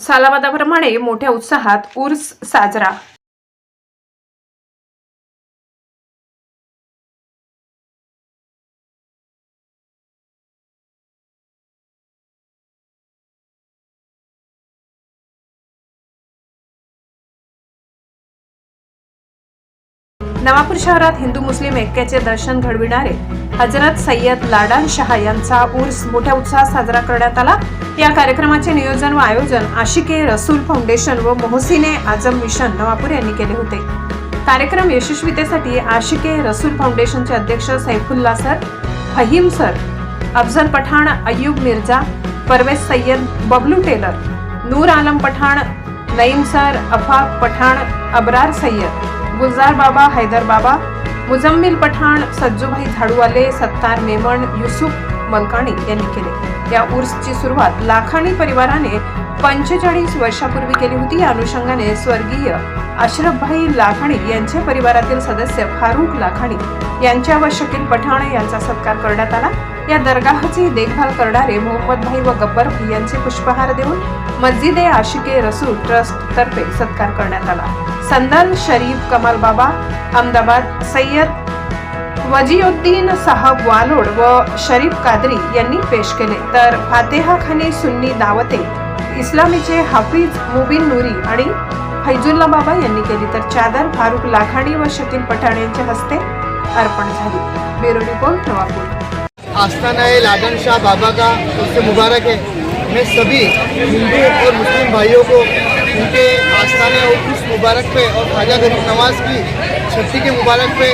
सालाबादाप्रमाणे मोठ्या उत्साहात उर्स साजरा. नवापूर शहरात हिंदू मुस्लिम ऐक्याचे दर्शन घडविणारे हजरत सय्यद लाडान शहा यांचा उर्स मोठ्या उत्साहात साजरा करण्यात आला. या कार्यक्रमाचे नियोजन व आयोजन आशिके रसूल फाउंडेशन व मोहसिने आजम मिशन नवापूर यांनी केले होते. कार्यक्रम यशस्वीतेसाठी आशिके रसूल फाउंडेशनचे अध्यक्ष Saifullah sir Fahim sir Afzal Pathan Ayyub Mirza Parvez Sayyad Bablu Tailor Noor Alam Pathan Naeem sir Afaq Pathan Abrar Sayyad Gulzar Baba Haider Baba Muzammil Pathan सज्जूभाई झाडूवाले Sattar Memon Yusuf Malkani यांनी केले. या उर्सची सुरुवात लाखाणी परिवाराने पंचेचाळीस वर्षापूर्वी केली होती. या अनुषंगाने स्वर्गीय अशरफभाई लाखाणी यांचे परिवारातील सदस्य फारुख लाखाणी यांच्या व शकील पठाण यांचा सत्कार करण्यात आला. या दरगाहची देखभाल करणारे मोहम्मद भाई व गब्बर भाई यांचे पुष्पहार देऊन मस्जिद ए आशिके रसूल ट्रस्ट तर्फे सत्कार करण्यात आला. संदल शरीफ कमाल बाबा अहमदाबाद सय्यद वजीउद्दीन साहब वालोड व शरीफ कादरी यांनी पेश केले. तर फातेहा खानी सुन्नी दावते इस्लामीचे हाफिज मुबिन नूरी आणि फैजुल्ला बाबा यांनी केली तर चादर फारुख लाखाणी व शकील पठाण यांच्या हस्ते अर्पण झाली. Bureau report Navapur. आस्थाना है लाडन शाह बाबा का? उससे मुबारक है। मैं सभी हिंदू और मुस्लिम भाइयों को उनके आस्थाने और उस मुबारक पे और ख्वाजा गरीब नवाज की छठी के मुबारक पे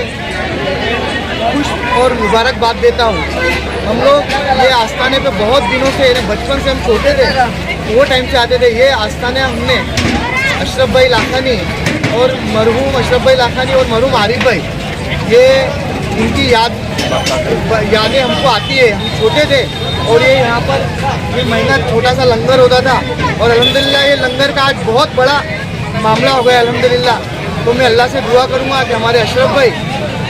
खुश और मुबारकबाद देता हूँ। हम लोग ये आस्थाने पे बहुत दिनों से बचपन से हम छोटे थे। वो टाइम से आते थे, ये आस्थाने हमने, अशरफ भाई लाखानी और मरहूम, अशरफ भाई लाखानी और मरहूम आरिफ भाई, ये उनकी याद, यादें हमको आती है। हम छोटे थे और ये यहाँ पर ये महीना छोटा सा लंगर होता था और अल्हम्दुलिल्लाह, ये लंगर का आज बहुत बड़ा मामला हो गया अल्हम्दुलिल्लाह। तो मैं अल्लाह से दुआ करूँगा कि हमारे अशरफ भाई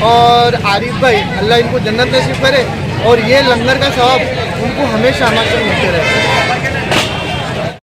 और आरिफ भाई, अल्लाह इनको जन्नत नसीब करे और ये लंगर का सवाब उनको हमेशा हमारे मिलते रहे।